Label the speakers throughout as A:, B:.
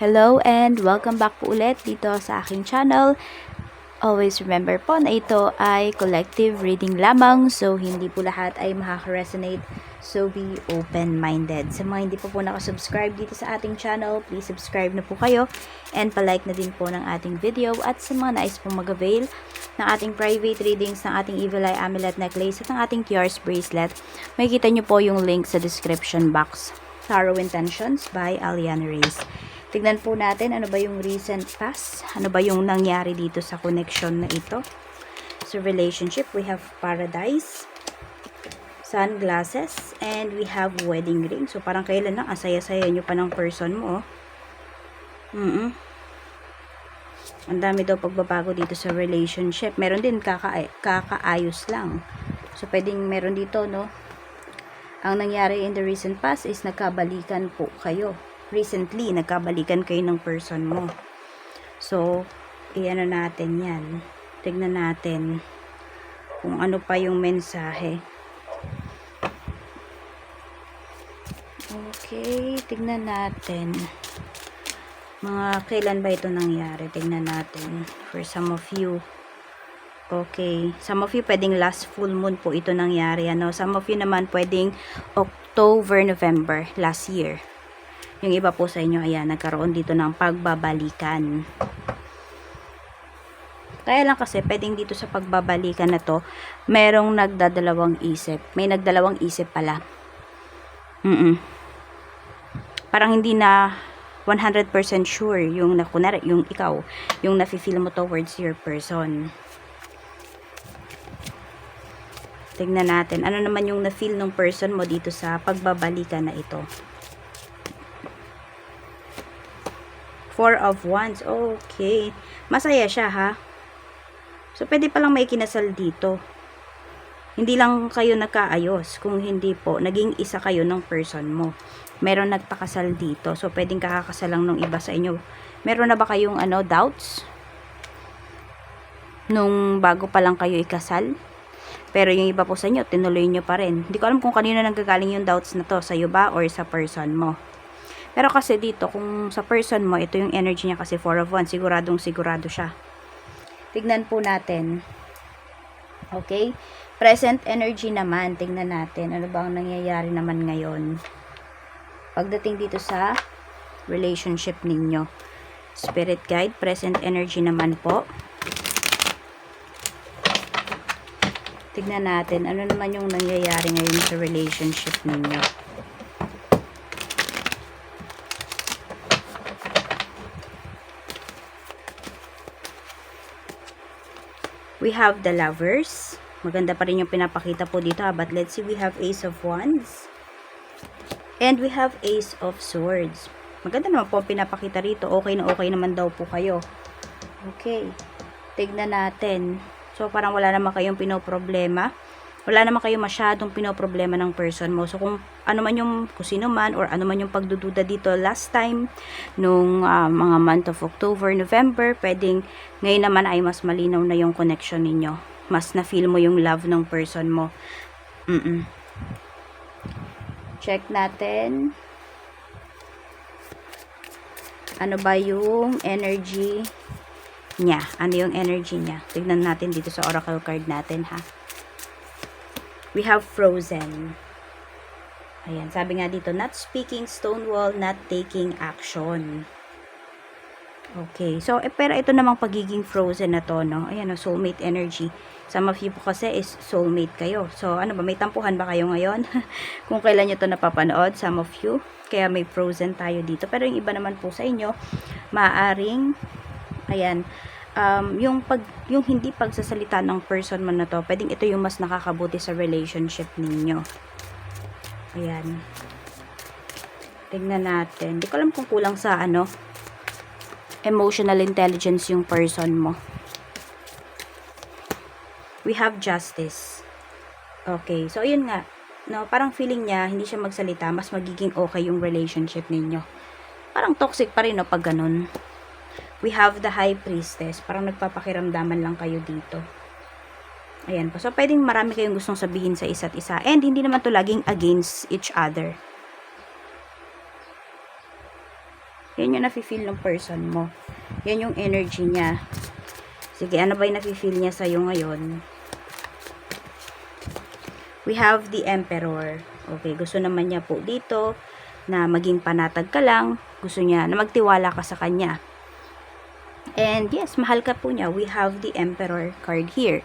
A: Hello and welcome back po ulit dito sa aking channel. Always remember po na ito ay collective reading lamang so hindi po lahat ay makaka-resonate so be open-minded. Sa mga hindi po po nakasubscribe dito sa ating channel, please subscribe na po kayo and palike na din po ng ating video at sa mga nais pong mag-avail ng ating private readings ng ating Evil Eye Amulet Necklace at ng ating QR's Bracelet, makikita nyo po yung link sa description box. Tarot Intentions by Aliana Reyes. Tignan po natin ano ba yung recent past, ano ba yung nangyari dito sa connection na ito. So relationship, we have paradise, sunglasses, and we have wedding ring. So parang kailan lang, asaya-saya nyo pa ng person mo. Oh. Mm -mm. Ang dami daw pagbabago dito sa relationship. Meron din kaka kakaayos lang. So pwedeng meron dito, no? Ang nangyari in the recent past is nagkabalikan po kayo recently, nagkabalikan kayo ng person mo. So, iano natin yan. Tignan natin kung ano pa yung mensahe. Okay, tignan natin. Mga kailan ba ito nangyari? Tignan natin. For some of you. Okay. Some of you pwedeng last full moon po ito nangyari. Ano? Some of you naman pwedeng October, November last year. Yung iba po sa inyo, ayan, nagkaroon dito ng pagbabalikan. Kaya lang kasi, pwedeng dito sa pagbabalikan na to, merong nagdadalawang isip. May nagdalawang isip pala. Mm, -mm. Parang hindi na 100% sure yung na, kunwari, yung ikaw, yung nafe-feel mo towards your person. Tingnan natin, ano naman yung na-feel ng person mo dito sa pagbabalikan na ito. Four of Wands. Okay. Masaya siya, ha? So, pwede palang may kinasal dito. Hindi lang kayo nagkaayos. Kung hindi po, naging isa kayo ng person mo. Meron nagpakasal dito. So, pwedeng kakakasal lang nung iba sa inyo. Meron na ba kayong ano, doubts? Nung bago pa lang kayo ikasal? Pero yung iba po sa inyo, tinuloy nyo pa rin. Hindi ko alam kung kanino nanggagaling yung doubts na to. Sa'yo ba or sa person mo? Pero kasi dito, kung sa person mo, ito yung energy niya kasi 4 of 1, siguradong sigurado siya. Tignan po natin. Okay? Present energy naman, tignan natin. Ano ba ang nangyayari naman ngayon? Pagdating dito sa relationship ninyo. Spirit guide, present energy naman po. Tignan natin, ano naman yung nangyayari ngayon sa relationship ninyo. We have the lovers. Maganda pa rin yung pinapakita po dito ha. But let's see, we have ace of wands. And we have ace of swords. Maganda naman po ang pinapakita rito. Okay na okay naman daw po kayo. Okay. Tignan natin. So, parang wala naman kayong pinoproblema. Wala naman kayong masyadong pinoproblema ng person mo. So, kung ano man yung, kung sino man, or ano man yung pagdududa dito last time, nung uh, mga month of October, November, pwedeng ngayon naman ay mas malinaw na yung connection ninyo. Mas na-feel mo yung love ng person mo. Mm, -mm. Check natin. Ano ba yung energy niya? Ano yung energy niya? Tignan natin dito sa oracle card natin, ha? We have frozen. Ayan, sabi nga dito, not speaking, stonewall, not taking action. Okay, so, eh, pero ito namang pagiging frozen na to, no? Ayan, no, soulmate energy. Some of you po kasi is soulmate kayo. So, ano ba, may tampuhan ba kayo ngayon? Kung kailan nyo to napapanood, some of you. Kaya may frozen tayo dito. Pero yung iba naman po sa inyo, maaring, ayan, um, yung pag yung hindi pagsasalita ng person man na to, pwedeng ito yung mas nakakabuti sa relationship ninyo. Ayan. Tingnan natin. Hindi ko alam kung kulang sa ano emotional intelligence yung person mo. We have justice. Okay. So, yun nga. No, parang feeling niya, hindi siya magsalita, mas magiging okay yung relationship ninyo. Parang toxic pa rin, no, pag ganun we have the high priestess. Parang nagpapakiramdaman lang kayo dito. Ayan po. So, pwedeng marami kayong gustong sabihin sa isa't isa. And, hindi naman to laging against each other. Yan yung nafe-feel ng person mo. Yan yung energy niya. Sige, ano ba yung nafe-feel niya sa'yo ngayon? We have the Emperor. Okay, gusto naman niya po dito na maging panatag ka lang. Gusto niya na magtiwala ka sa kanya. And yes, mahal ka po niya. We have the Emperor card here.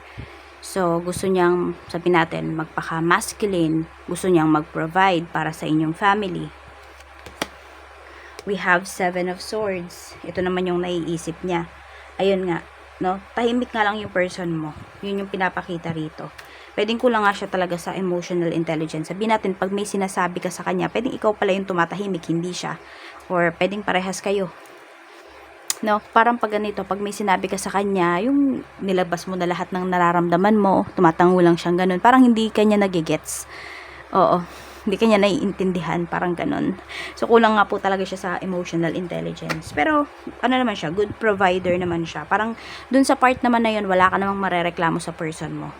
A: So, gusto niyang, sabi natin, magpaka-masculine. Gusto niyang mag-provide para sa inyong family. We have Seven of Swords. Ito naman yung naiisip niya. Ayun nga, no? Tahimik nga lang yung person mo. Yun yung pinapakita rito. Pwedeng kulang nga siya talaga sa emotional intelligence. Sabihin natin, pag may sinasabi ka sa kanya, pwedeng ikaw pala yung tumatahimik, hindi siya. Or pwedeng parehas kayo. No, parang pag ganito, pag may sinabi ka sa kanya, yung nilabas mo na lahat ng nararamdaman mo, tumatango lang siyang ganun. Parang hindi kanya nagigets. Oo, hindi kanya naiintindihan, parang ganun. So, kulang nga po talaga siya sa emotional intelligence. Pero, ano naman siya, good provider naman siya. Parang, dun sa part naman na yun, wala ka namang marereklamo sa person mo.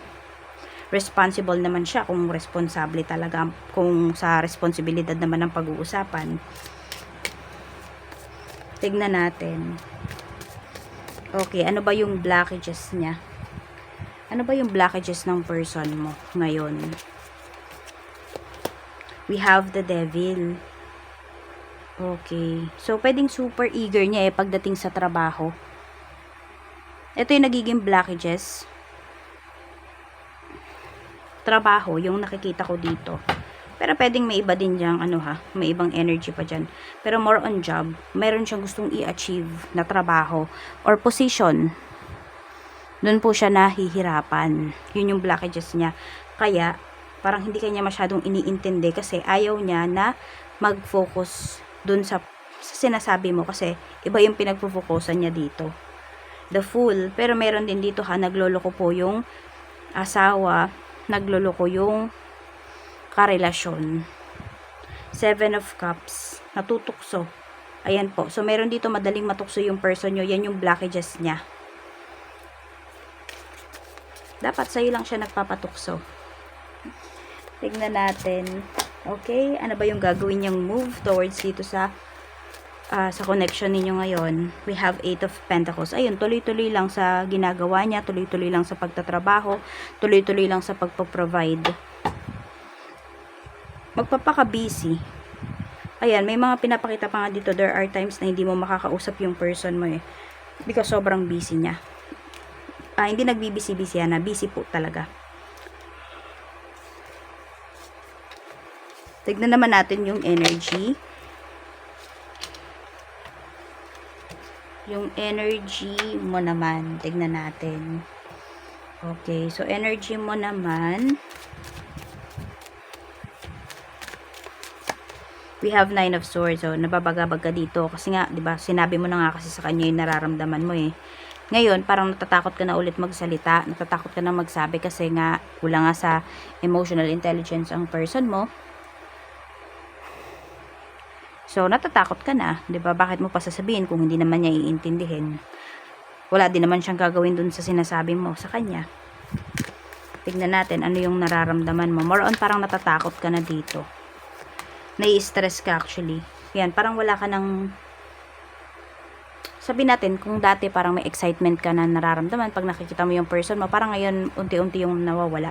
A: Responsible naman siya kung responsable talaga, kung sa responsibilidad naman ng pag-uusapan. Tignan natin. Okay, ano ba yung blockages niya? Ano ba yung blockages ng person mo ngayon? We have the devil. Okay. So, pwedeng super eager niya eh pagdating sa trabaho. Ito yung nagiging blockages. Trabaho, yung nakikita ko dito. Pero pwedeng may iba din diyang, ano ha, may ibang energy pa dyan. Pero more on job, meron siyang gustong i-achieve na trabaho or position. Doon po siya nahihirapan. Yun yung blockages niya. Kaya, parang hindi kanya masyadong iniintindi kasi ayaw niya na mag-focus dun sa, sa sinasabi mo kasi iba yung pinagpo-focusan niya dito. The Fool. Pero meron din dito ha, nagloloko po yung asawa, nagloloko yung karelasyon. Seven of Cups. Natutukso. Ayan po. So, meron dito madaling matukso yung person nyo. Yan yung blockages niya. Dapat sa'yo lang siya nagpapatukso. Tignan natin. Okay? Ano ba yung gagawin niyang move towards dito sa ah, sa connection ninyo ngayon? We have Eight of Pentacles. Ayun, tuloy-tuloy lang sa ginagawa niya. Tuloy-tuloy lang sa pagtatrabaho. Tuloy-tuloy lang sa pagpo-provide magpapaka-busy. Ayan, may mga pinapakita pa nga dito. There are times na hindi mo makakausap yung person mo eh. Because sobrang busy niya. Ah, hindi nagbibisi-busy yan. Busy po talaga. Tignan naman natin yung energy. Yung energy mo naman. Tignan natin. Okay, so energy mo naman. We have nine of swords. So, nababagabag ka dito. Kasi nga, di ba sinabi mo na nga kasi sa kanya yung nararamdaman mo eh. Ngayon, parang natatakot ka na ulit magsalita. Natatakot ka na magsabi kasi nga, kulang nga sa emotional intelligence ang person mo. So, natatakot ka na. Di ba Bakit mo pa sasabihin kung hindi naman niya iintindihin? Wala din naman siyang gagawin dun sa sinasabi mo sa kanya. Tignan natin ano yung nararamdaman mo. More on parang natatakot ka na dito nai-stress ka actually. Yan, parang wala ka ng sabi natin, kung dati parang may excitement ka na nararamdaman pag nakikita mo yung person mo, parang ngayon unti-unti yung nawawala.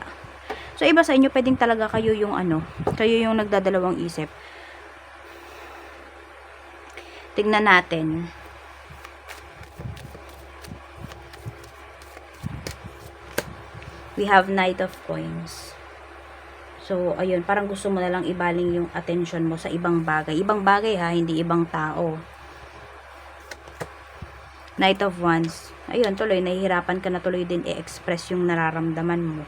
A: So, iba sa inyo, pwedeng talaga kayo yung ano, kayo yung nagdadalawang isip. Tignan natin. We have Knight of Coins. So, ayun, parang gusto mo na lang ibaling yung attention mo sa ibang bagay. Ibang bagay ha, hindi ibang tao. Knight of Wands. Ayun, tuloy, nahihirapan ka na tuloy din i-express yung nararamdaman mo.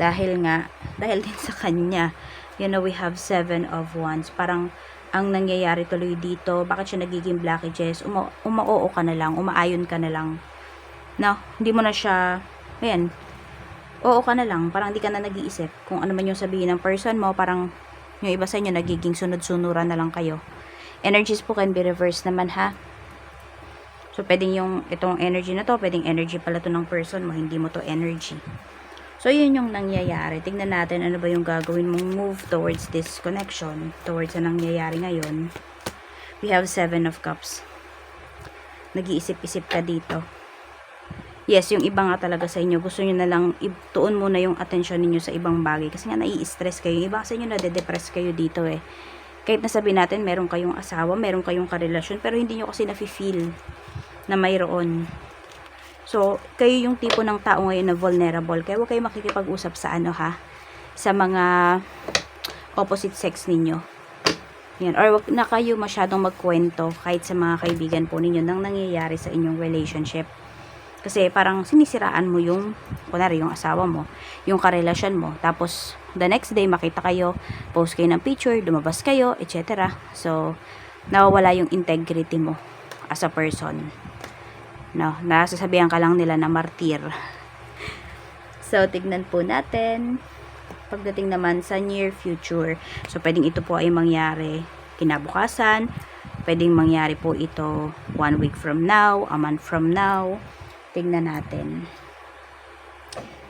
A: Dahil nga, dahil din sa kanya, you know, we have Seven of Wands. Parang, ang nangyayari tuloy dito, bakit siya nagiging blockages, uma umaoo ka na lang, umaayon ka na lang. No, hindi mo na siya, ayan, oo ka na lang, parang hindi ka na nag-iisip kung ano man yung sabihin ng person mo, parang yung iba sa inyo nagiging sunod-sunuran na lang kayo. Energies po can be reversed naman ha. So, pwedeng yung, itong energy na to, pwedeng energy pala to ng person mo, hindi mo to energy. So, yun yung nangyayari. Tingnan natin ano ba yung gagawin mong move towards this connection, towards na nangyayari ngayon. We have Seven of Cups. Nag-iisip-isip ka dito. Yes, yung iba nga talaga sa inyo, gusto nyo na lang ituon muna yung attention ninyo sa ibang bagay. Kasi nga nai-stress kayo. Yung iba sa inyo nade-depress kayo dito eh. Kahit nasabi natin, meron kayong asawa, meron kayong karelasyon, pero hindi nyo kasi nafe-feel na mayroon. So, kayo yung tipo ng tao ngayon na vulnerable. Kaya huwag kayo makikipag-usap sa ano ha, sa mga opposite sex ninyo. Yan. Or wag na kayo masyadong magkwento kahit sa mga kaibigan po ninyo nang nangyayari sa inyong relationship. Kasi parang sinisiraan mo yung, kunwari yung asawa mo, yung karelasyon mo. Tapos, the next day, makita kayo, post kayo ng picture, lumabas kayo, etc. So, nawawala yung integrity mo as a person. No, nasasabihan ka lang nila na martir. So, tignan po natin pagdating naman sa near future. So, pwedeng ito po ay mangyari kinabukasan. Pwedeng mangyari po ito one week from now, a month from now. Tingnan natin.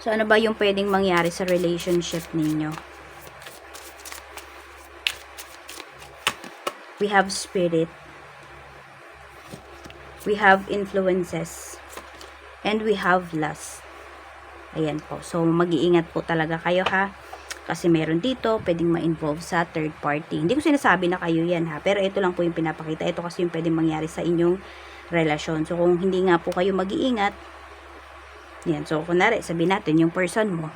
A: So, ano ba yung pwedeng mangyari sa relationship ninyo? We have spirit. We have influences. And we have lust. Ayan po. So, mag-iingat po talaga kayo ha. Kasi meron dito, pwedeng ma-involve sa third party. Hindi ko sinasabi na kayo yan ha. Pero ito lang po yung pinapakita. Ito kasi yung pwedeng mangyari sa inyong relasyon. So, kung hindi nga po kayo mag-iingat, yan. So, kunwari, sabi natin, yung person mo,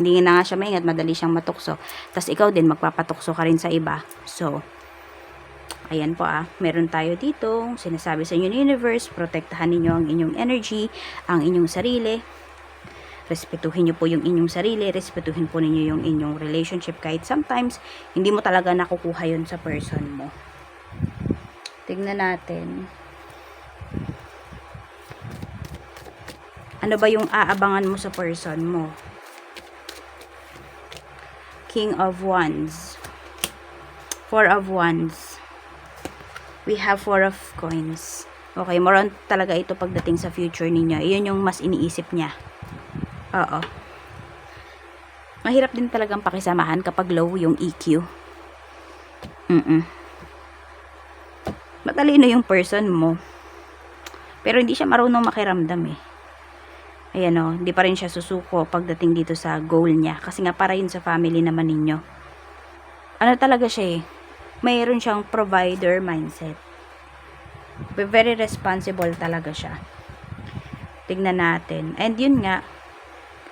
A: hindi na nga siya maingat, madali siyang matukso. Tapos, ikaw din, magpapatukso ka rin sa iba. So, ayan po ah, meron tayo dito, sinasabi sa inyo universe, protektahan ninyo ang inyong energy, ang inyong sarili, respetuhin nyo po yung inyong sarili, respetuhin po ninyo yung inyong relationship kahit sometimes hindi mo talaga nakukuha yun sa person mo. Tignan natin. Ano ba yung aabangan mo sa person mo? King of Wands. Four of Wands. We have Four of Coins. Okay, more on talaga ito pagdating sa future ninyo. Iyon yung mas iniisip niya. Oo. Mahirap din talagang pakisamahan kapag low yung EQ. Mm-mm. Matalino yung person mo. Pero hindi siya marunong makiramdam eh. Ayan o, hindi pa rin siya susuko pagdating dito sa goal niya. Kasi nga para yun sa family naman ninyo. Ano talaga siya eh. Mayroon siyang provider mindset. Very responsible talaga siya. Tignan natin. And yun nga,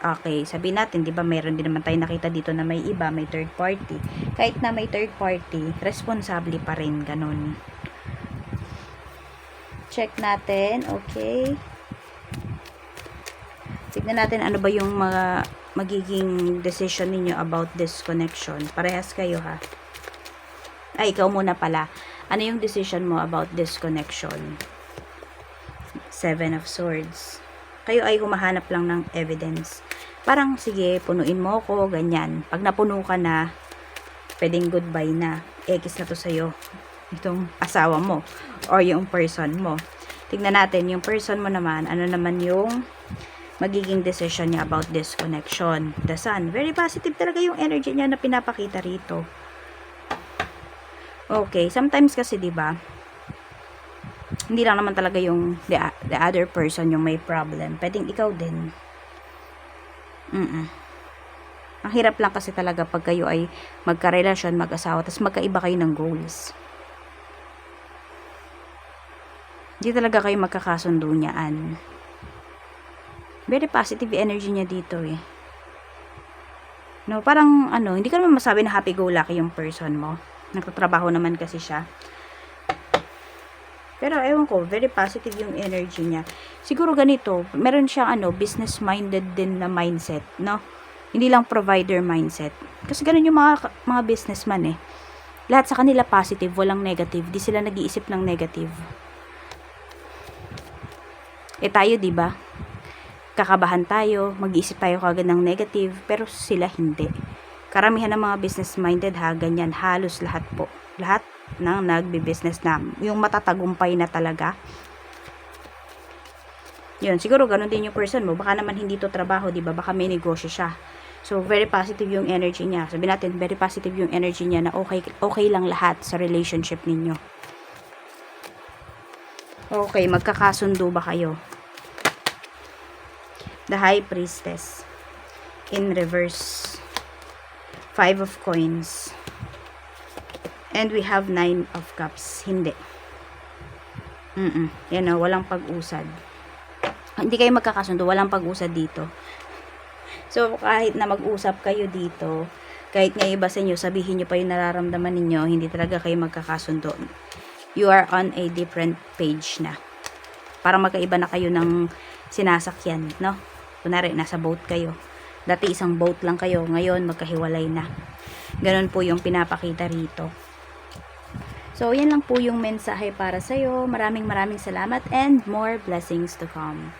A: okay, sabi natin, di ba, mayroon din naman tayo nakita dito na may iba, may third party. Kahit na may third party, responsable pa rin, ganun. Check natin, okay. Tignan natin ano ba yung mga magiging decision ninyo about this connection. Parehas kayo ha. Ay, ikaw muna pala. Ano yung decision mo about this connection? Seven of Swords. Kayo ay humahanap lang ng evidence. Parang, sige, punuin mo ako, ganyan. Pag napuno ka na, pwedeng goodbye na. X na to sa'yo. Itong asawa mo. Or yung person mo. Tignan natin, yung person mo naman, ano naman yung magiging decision niya about this connection. The Sun. Very positive talaga yung energy niya na pinapakita rito. Okay, sometimes kasi 'di ba? Hindi lang naman talaga yung the, the other person yung may problem. Pwedeng ikaw din. Mm. Ang hirap lang kasi talaga pag kayo ay magkarelasyon, mag-asawa, tapos magkaiba kayo ng goals. Hindi talaga kayo magkakasundo niyaan. Very positive energy niya dito eh. No, parang ano, hindi ka naman masabi na happy-go-lucky yung person mo. Nagtatrabaho naman kasi siya. Pero ewan ko, very positive yung energy niya. Siguro ganito, meron siyang ano, business-minded din na mindset, no? Hindi lang provider mindset. Kasi ganun yung mga, mga businessman eh. Lahat sa kanila positive, walang negative. Di sila nag-iisip ng negative. Eh tayo, di ba? Kakabahan tayo, mag-iisip tayo kagad ng negative, pero sila hindi. Karamihan ng mga business-minded ha, ganyan, halos lahat po. Lahat ng nagbi-business na, yung matatagumpay na talaga. Yun, siguro ganun din yung person mo. Baka naman hindi to trabaho, di ba? Baka may negosyo siya. So, very positive yung energy niya. Sabi natin, very positive yung energy niya na okay, okay lang lahat sa relationship ninyo. Okay, magkakasundo ba kayo? The High Priestess. In reverse. Five of Coins. And we have Nine of Cups. Hindi. Mm-mm. Yan o, walang pag-usad. Hindi kayo magkakasundo, walang pag-usad dito. So, kahit na mag-usap kayo dito, kahit nga iba sa inyo, sabihin nyo pa yung nararamdaman ninyo, hindi talaga kayo magkakasundo. You are on a different page na. Para magkaiba na kayo ng sinasakyan, no? Kunwari, nasa boat kayo. Dati isang boat lang kayo, ngayon magkahiwalay na. Ganon po yung pinapakita rito. So, yan lang po yung mensahe para sa'yo. Maraming maraming salamat and more blessings to come.